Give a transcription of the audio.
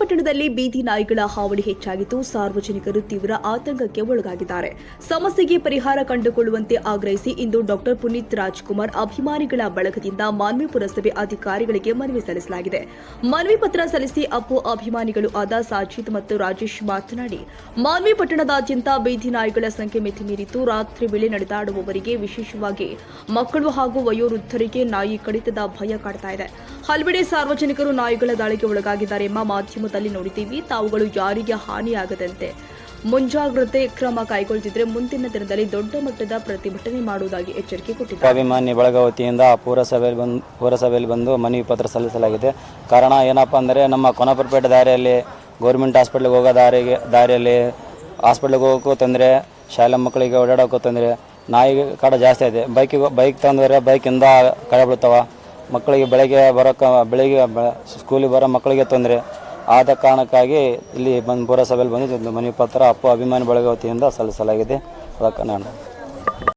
ಪಟ್ಟಣದಲ್ಲಿ ಬೀದಿ ನಾಯಿಗಳ ಹಾವಳಿ ಹೆಚ್ಚಾಗಿದ್ದು ಸಾರ್ವಜನಿಕರು ತೀವ್ರ ಆತಂಕಕ್ಕೆ ಒಳಗಾಗಿದ್ದಾರೆ. ಸಮಸ್ಯೆಗೆ ಪರಿಹಾರ ಕಂಡುಕೊಳ್ಳುವಂತೆ ಆಗ್ರಹಿಸಿ ಇಂದು ಡಾಕ್ಟರ್ ಪುನೀತ್ ರಾಜ್ಕುಮಾರ್ ಅಭಿಮಾನಿಗಳ ಬಳಗದಿಂದ ಮಾನ್ವಿ ಪುರಸಭೆ ಅಧಿಕಾರಿಗಳಿಗೆ ಮನವಿ ಸಲ್ಲಿಸಲಾಗಿದೆ. ಮನವಿ ಪತ್ರ ಸಲ್ಲಿಸಿ ಅಪ್ಪು ಅಭಿಮಾನಿಗಳು ಆದ ಸಾಜಿದ್ ಮತ್ತು ರಾಜೇಶ್ ಮಾತನಾಡಿ, ಮಾನ್ವಿ ಪಟ್ಟಣದಾದ್ಯಂತ ಬೀದಿ ನಾಯಿಗಳ ಸಂಖ್ಯೆ ಮಿತಿ ಮೀರಿತು ರಾತ್ರಿ ವೇಳೆ ನಡೆದಾಡುವವರಿಗೆ ವಿಶೇಷವಾಗಿ ಮಕ್ಕಳು ಹಾಗೂ ವಯೋವೃದ್ಧರಿಗೆ ನಾಯಿ ಕಡಿತದ ಭಯ ಕಾಡ್ತಾ ಇದೆ. ಹಲವೆಡೆ ಸಾರ್ವಜನಿಕರು ನಾಯಿಗಳ ದಾಳಿಗೆ ಒಳಗಾಗಿದ್ದಾರೆ. ಎಂಬ ಮಾಧ್ಯಮದಲ್ಲಿ ನೋಡಿದ್ದೀವಿ. ತಾವುಗಳು ಯಾರಿಗೆ ಹಾನಿಯಾಗದಂತೆ ಮುಂಜಾಗ್ರತೆ ಕ್ರಮ ಕೈಗೊಳ್ಳುತ್ತಿದ್ದರೆ ಮುಂದಿನ ದಿನದಲ್ಲಿ ದೊಡ್ಡ ಮಟ್ಟದ ಪ್ರತಿಭಟನೆ ಮಾಡುವುದಾಗಿ ಎಚ್ಚರಿಕೆ ಕೊಟ್ಟಿದ್ದಾರೆ. ಅಭಿಮಾನಿ ಬಳಗ ವತಿಯಿಂದ ಪುರಸಭೆಯಲ್ಲಿ ಬಂದು ಪುರಸಭೆಯಲ್ಲಿ ಬಂದು ಮನವಿ ಪತ್ರ ಸಲ್ಲಿಸಲಾಗಿದೆ. ಕಾರಣ ಏನಪ್ಪ ಅಂದರೆ ನಮ್ಮ ಕೊನಪುರಪೇಟೆ ದಾರಿಯಲ್ಲಿ ಗೌರ್ಮೆಂಟ್ ಹಾಸ್ಪಿಟ್ಲಿಗೆ ಹೋಗೋ ದಾರಿಗೆ, ದಾರಿಯಲ್ಲಿ ಹಾಸ್ಪಿಟ್ಲಿಗೆ ಹೋಗೋಕ್ಕೂ ತೊಂದರೆ, ಶಾಲೆ ಮಕ್ಕಳಿಗೆ ಓಡಾಡೋಕ್ಕೂ ತೊಂದರೆ, ನಾಯಿ ಕಾಡ ಜಾಸ್ತಿ ಇದೆ ಬೈಕಿಗೆ ಬೈಕ್ ತಂದರೆ ಬೈಕಿಂದ ಕಳೆ ಬೀಳ್ತಾವ. ಮಕ್ಕಳಿಗೆ ಬೆಳಗ್ಗೆ ಬರೋಕ್ಕೆ ಬೆಳಿಗ್ಗೆ ಸ್ಕೂಲಿಗೆ ಬರೋ ಮಕ್ಕಳಿಗೆ ತೊಂದರೆ. ಆದ ಕಾರಣಕ್ಕಾಗಿ ಇಲ್ಲಿ ಬಂದು ಪುರಸಭೆಯಲ್ಲಿ ಬಂದು ಒಂದು ಮನವಿ ಪತ್ರ ಅಪ್ಪು ಅಭಿಮಾನಿ ಬೆಳಗಾವತಿಯಿಂದ ಸಲ್ಲಿಸಲಾಗಿದೆ. ಅದಕ್ಕೆ ನಾನು